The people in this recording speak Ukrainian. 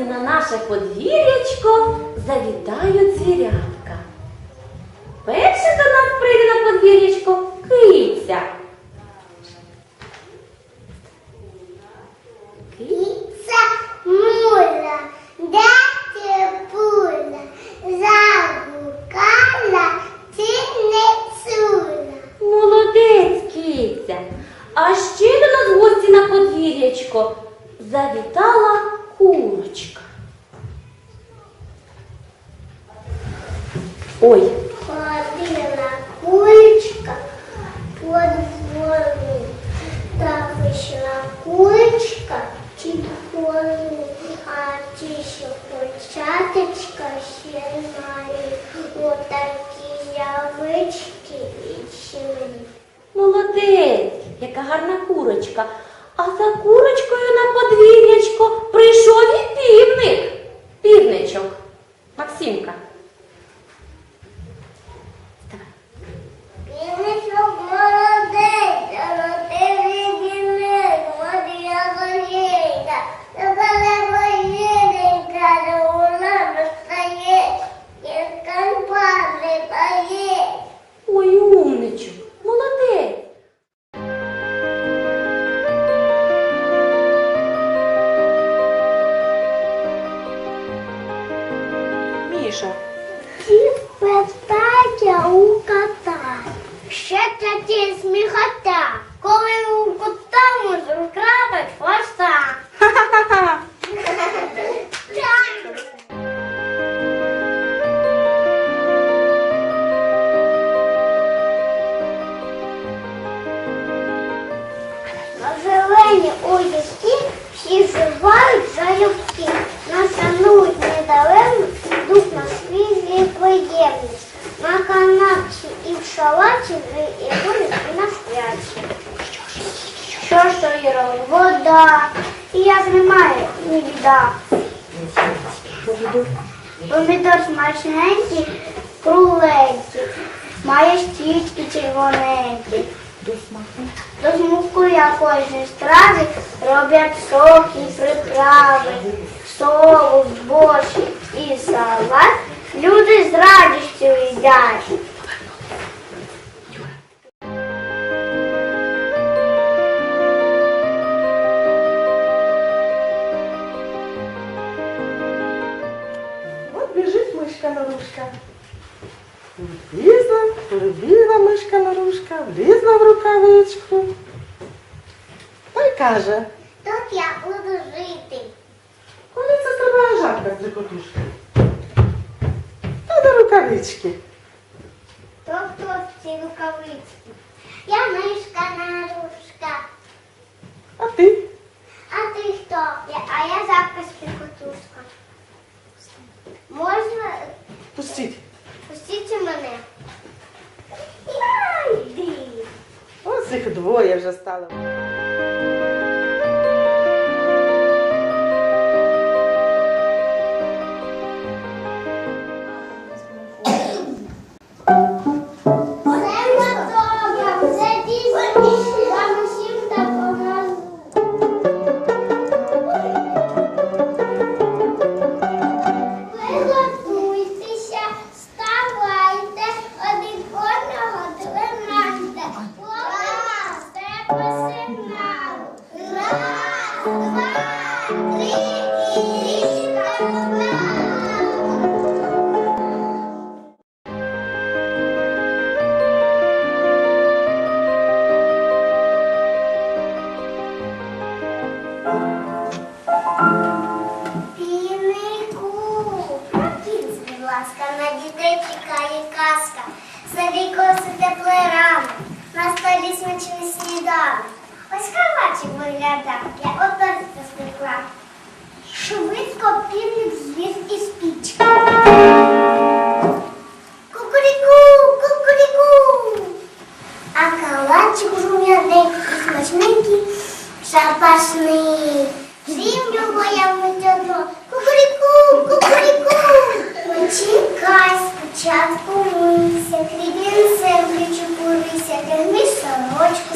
сьогодні на наше подвір'ячко завітають звірятка. Перше до нас прийде на подвір'ячко киця. Киця муля, де ти була? Заблукала, ти не цула. Молодець, киця. А ще до нас гості на подвір'ячко завітала курочка. Ой, Ходила кулечка по двору, та вийшла кулечка чи полу, а ті, що початочка ще знаю, отакі явички і чимні. молодець, яка гарна курочка. А за курочкою на подвір'ячко прийшов і півник. Півничок. Максимка. Ж? Вода. І як немає, ні біда. Помідор смачненький, кругленький, має стічки червоненькі. До смаку якоїсь страви роблять соки і приправи, соус, борщ і салат. Люди з радістю їдять. Мишка нарушка. Влізла, прибігла мишка нарушка, влізла в рукавичку. Та й каже, Тут я буду жити. коли це стрибає жабка з котушки? Та до рукавички. В ці рукавички? Я мишка нарушка. Їх двоє вже стало. Казка. Старі коси тепле рано, на столі смачний сніданок. Ось кавачик виглядав, я оторта спекла. Швидко півник зліз із пічки. Кукуріку, кукуріку. А калачик жум'яненький і смачненький, запашний. Всім його я одно. Кукуріку, кукуріку. Почекай, спочатку мийся, хлібін землю чепурися, гермі сорочку.